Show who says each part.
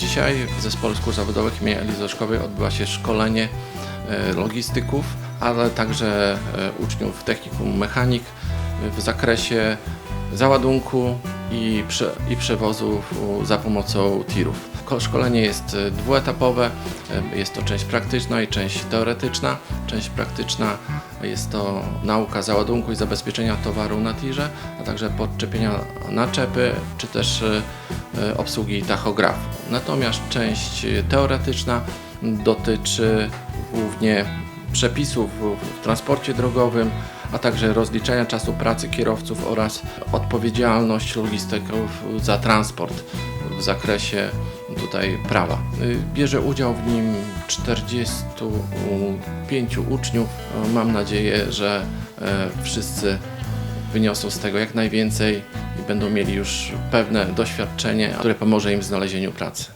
Speaker 1: Dzisiaj w Zespole Szkół Zawodowych im. Elizy Orzeszkowej odbywa się szkolenie e, logistyków, ale także e, uczniów technikum mechanik w zakresie załadunku i, prze, i przewozu w- za pomocą tirów. Ko- Szkolenie jest e, dwuetapowe, jest to część praktyczna i część teoretyczna. Część praktyczna jest to nauka załadunku i zabezpieczenia towaru na tirze, a także podczepienia naczepy, czy też obsługi tachografu. Natomiast część e, teoretyczna dotyczy głównie przepisów w- transporcie drogowym, a także rozliczenia czasu pracy kierowców oraz odpowiedzialność logistyków za transport w zakresie tutaj prawa. Y, Bierze udział w nim 45 uczniów. Mam nadzieję, że e, wszyscy wyniosą z tego jak najwięcej i będą mieli już pewne doświadczenie, które pomoże im w znalezieniu pracy.